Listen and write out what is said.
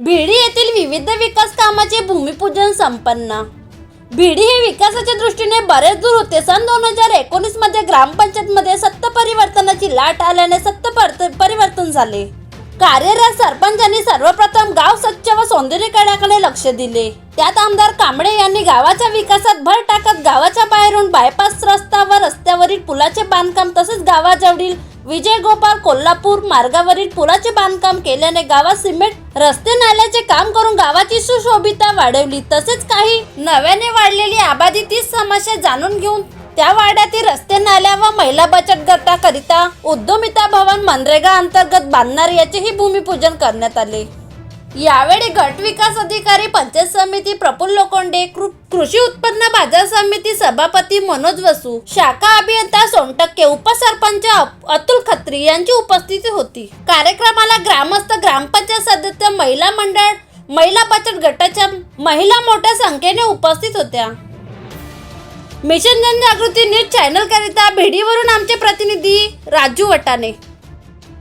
भिडी येथील विविध विकास कामाचे भूमिपूजन संपन्न. भिडी हे विकासाच्या दृष्टीने बरेच दूर होते. सन दोन हजार एकोणीसमध्ये ग्रामपंचायतमध्ये सत्त परिवर्तनाची लाट आल्याने सत्त परत- परिवर्तन झाले. कार्यरत सरपंचांनी सर्वप्रथम गाव स्वच्छ व सौंदर्यीकरणाकडे लक्ष दिले. त्यात आमदार कांबळे यांनी गावाच्या विकासात भर टाकत गावाच्या बाहेरून बायपास रस्ता व रस्त्यावरील पुलाचे बांधकाम तसेच गावाजवळील विजय गोपाल कोल्हापूर मार्गावरील पुलाचे बांधकाम केल्याने गावात सिमेंट रस्ते नाल्याचे काम करून गावाची सुशोभिता वाढवली. तसेच काही नव्याने वाढलेली आबादी तीच समस्या जाणून घेऊन त्या वाड्यातील रस्ते नाल्या व महिला बचत गटाकरिता उद्यमिता भवन मनरेगा अंतर्गत बांधणार याचेही भूमिपूजन करण्यात आले. यावेळी गट विकास अधिकारी पंचायत समिती प्रफुल्ल लोखंडे कृ- कृषी उत्पन्न बाजार समिती सभापती मनोज वसू शाखा अभियंता उपसरपंच अतुल खत्री यांची उपस्थिती होती. कार्यक्रमाला ग्रामस्थ ग्रामपंचायत सदस्य महिला मंडळ महिला बचत गटाच्या महिला मोठ्या संख्येने उपस्थित होत्या. मिशन जनजागृती न्यूज चॅनल करिता भिडीवरून आमचे प्रतिनिधी राजू वटाने